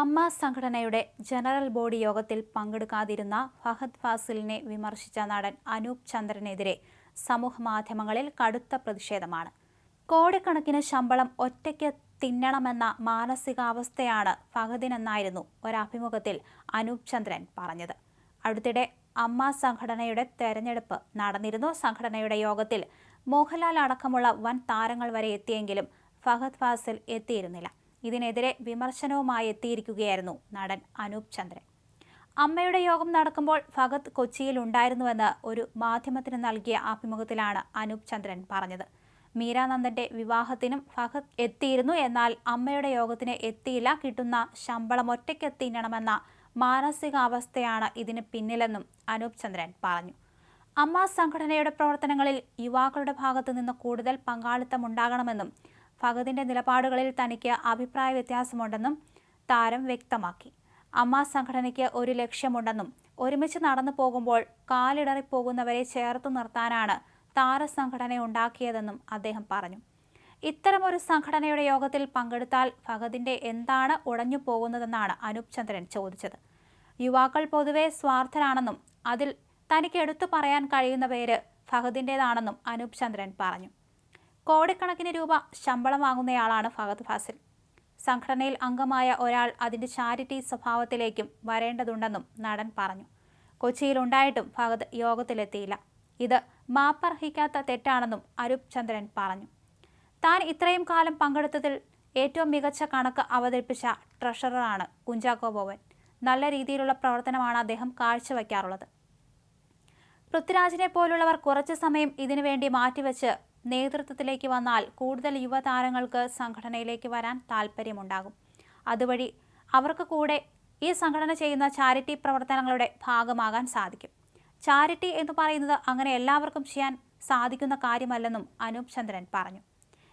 അമ്മ സംഘടനയുടെ general body യോഗത്തിൽ പങ്കെടുക്കാതിരുന്ന ഫഹദ് ഫാസിലിനെ വിമർശിച്ച നടൻ അനൂപ് ചന്ദ്രനെതിരെ സമൂഹമാധ്യമങ്ങളിൽ കടുത്ത പ്രതിഷേധമാണ്. കോടിക്കണക്കിന് ശമ്പളം ഒറ്റയ്ക്ക് തിന്നണമെന്ന മാനസികാവസ്ഥയാണ് ഫഹദിനെന്നായിരുന്നു ഒരഭിമുഖത്തിൽ അനൂപ് ചന്ദ്രൻ പറഞ്ഞത്. അടുത്തിടെ അമ്മ സംഘടനയുടെ തെരഞ്ഞെടുപ്പ് നടന്നിരുന്നു. സംഘടനയുടെ യോഗത്തിൽ മോഹൻലാൽ അടക്കമുള്ള വൻ താരങ്ങൾ വരെ എത്തിയെങ്കിലും ഫഹദ് ഫാസിൽ എത്തിയിരുന്നില്ല. ഇതിനെതിരെ വിമർശനവുമായി എത്തിയിരിക്കുകയായിരുന്നു നടൻ അനൂപ് ചന്ദ്രൻ. അമ്മയുടെ യോഗം നടക്കുമ്പോൾ ഭഗത് കൊച്ചിയിൽ ഉണ്ടായിരുന്നുവെന്ന് ഒരു മാധ്യമത്തിന് നൽകിയ അഭിമുഖത്തിലാണ് അനൂപ് ചന്ദ്രൻ പറഞ്ഞത്. മീരാനന്ദന്റെ വിവാഹത്തിനും ഫഹദ് എത്തിയിരുന്നു എന്നാൽ അമ്മയുടെ യോഗത്തിന് എത്തിയില്ല കിട്ടുന്ന ശമ്പളം ഒറ്റയ്ക്ക് തിന്നണമെന്ന മാനസികാവസ്ഥയാണ് ഇതിന് പിന്നിലെന്നും അനൂപ് ചന്ദ്രൻ പറഞ്ഞു. അമ്മ സംഘടനയുടെ പ്രവർത്തനങ്ങളിൽ യുവാക്കളുടെ ഭാഗത്തു നിന്ന് കൂടുതൽ പങ്കാളിത്തം ഫഹദിന്റെ നിലപാടുകളിൽ തനിക്ക് അഭിപ്രായ വ്യത്യാസമുണ്ടെന്നും താരം വ്യക്തമാക്കി. അമ്മ സംഘടനയ്ക്ക് ഒരു ലക്ഷ്യമുണ്ടെന്നും ഒരുമിച്ച് നടന്നു പോകുമ്പോൾ കാലിടറിപ്പോകുന്നവരെ ചേർത്ത് നിർത്താനാണ് താര സംഘടന ഉണ്ടാക്കിയതെന്നും അദ്ദേഹം പറഞ്ഞു. ഇത്തരമൊരു സംഘടനയുടെ യോഗത്തിൽ പങ്കെടുത്താൽ ഫഹദിന്റെ എന്താണ് ഉടഞ്ഞു പോകുന്നതെന്നാണ് അനൂപ് ചന്ദ്രൻ ചോദിച്ചത്. യുവാക്കൾ പൊതുവെ സ്വാർത്ഥരാണെന്നും അതിൽ തനിക്ക് എടുത്തു പറയാൻ കഴിയുന്ന പേര് ഫഹദിന്റെതാണെന്നും അനൂപ് ചന്ദ്രൻ പറഞ്ഞു. കോടിക്കണക്കിന് രൂപ ശമ്പളം വാങ്ങുന്നയാളാണ് ഫഹദ് ഫാസിൽ. സംഘടനയിൽ അംഗമായ ഒരാൾ അതിന്റെ ചാരിറ്റി സ്വഭാവത്തിലേക്കും വരേണ്ടതുണ്ടെന്നും നടൻ പറഞ്ഞു. കൊച്ചിയിലുണ്ടായിട്ടും ഫഹദ് യോഗത്തിലെത്തിയില്ല. ഇത് മാപ്പർഹിക്കാത്ത തെറ്റാണെന്നും അരൂപ് ചന്ദ്രൻ പറഞ്ഞു. താൻ ഇത്രയും കാലം പങ്കെടുത്തതിൽ ഏറ്റവും മികച്ച കണക്ക് അവതരിപ്പിച്ച ട്രഷററാണ് കുഞ്ചാക്കോ ബോവൻ നല്ല രീതിയിലുള്ള പ്രവർത്തനമാണ് അദ്ദേഹം കാഴ്ചവെക്കാറുള്ളത്. പൃഥ്വിരാജിനെ പോലുള്ളവർ കുറച്ചു സമയം ഇതിനുവേണ്ടി മാറ്റിവെച്ച് നേതൃത്വത്തിലേക്ക് വന്നാൽ കൂടുതൽ യുവതാരങ്ങൾക്ക് സംഘടനയിലേക്ക് വരാൻ താല്പര്യമുണ്ടാകും അതുവഴി അവർക്ക് കൂടെ ഈ സംഘടന ചെയ്യുന്ന ചാരിറ്റി പ്രവർത്തനങ്ങളുടെ ഭാഗമാകാൻ സാധിക്കും. ചാരിറ്റി എന്ന് പറയുന്നത് അങ്ങനെ എല്ലാവർക്കും ചെയ്യാൻ സാധിക്കുന്ന കാര്യമല്ലെന്നും അനൂപ് ചന്ദ്രൻ പറഞ്ഞു.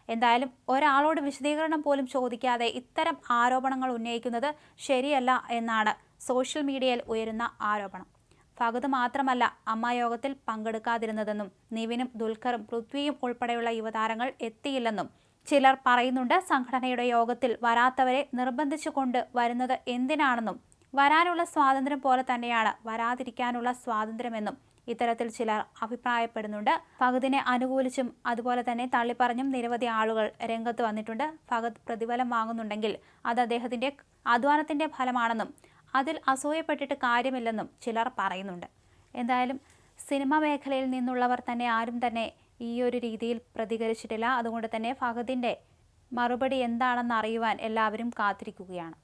എന്തായാലും ഒരാളോട് വിശദീകരണം പോലും ചോദിക്കാതെ ഇത്തരം ആരോപണങ്ങൾ ഉന്നയിക്കുന്നത് ശരിയല്ല എന്നാണ് സോഷ്യൽ മീഡിയയിൽ ഉയരുന്ന ആരോപണം. ഫഹദ് മാത്രമല്ല അമ്മായോഗത്തിൽ പങ്കെടുക്കാതിരുന്നതെന്നും നിവിനും ദുൽഖറും പൃഥ്വിയും ഉൾപ്പെടെയുള്ള യുവതാരങ്ങൾ എത്തിയില്ലെന്നും ചിലർ പറയുന്നുണ്ട് സംഘടനയുടെ യോഗത്തിൽ വരാത്തവരെ നിർബന്ധിച്ചു കൊണ്ട് വരുന്നത് എന്തിനാണെന്നും വരാനുള്ള സ്വാതന്ത്ര്യം പോലെ തന്നെയാണ് വരാതിരിക്കാനുള്ള സ്വാതന്ത്ര്യമെന്നും ഇത്തരത്തിൽ ചിലർ അഭിപ്രായപ്പെടുന്നുണ്ട്. ഫഹദിനെ അനുകൂലിച്ചും അതുപോലെ തന്നെ തള്ളിപ്പറഞ്ഞും നിരവധി ആളുകൾ രംഗത്ത് വന്നിട്ടുണ്ട്. ഫഹദ് പ്രതിഫലം വാങ്ങുന്നുണ്ടെങ്കിൽ അത് അദ്ദേഹത്തിന്റെ അധ്വാനത്തിന്റെ ഫലമാണെന്നും അതിൽ അസൂയപ്പെട്ടിട്ട് കാര്യമില്ലെന്നും ചിലർ പറയുന്നുണ്ട്. എന്തായാലും സിനിമാ മേഖലയിൽ നിന്നുള്ളവർ തന്നെ ആരും തന്നെ ഈ ഒരു രീതിയിൽ പ്രതികരിച്ചിട്ടില്ല. അതുകൊണ്ട് തന്നെ ഫഹദിന്റെ മറുപടി എന്താണെന്ന് അറിയുവാൻ എല്ലാവരും കാത്തിരിക്കുകയാണ്.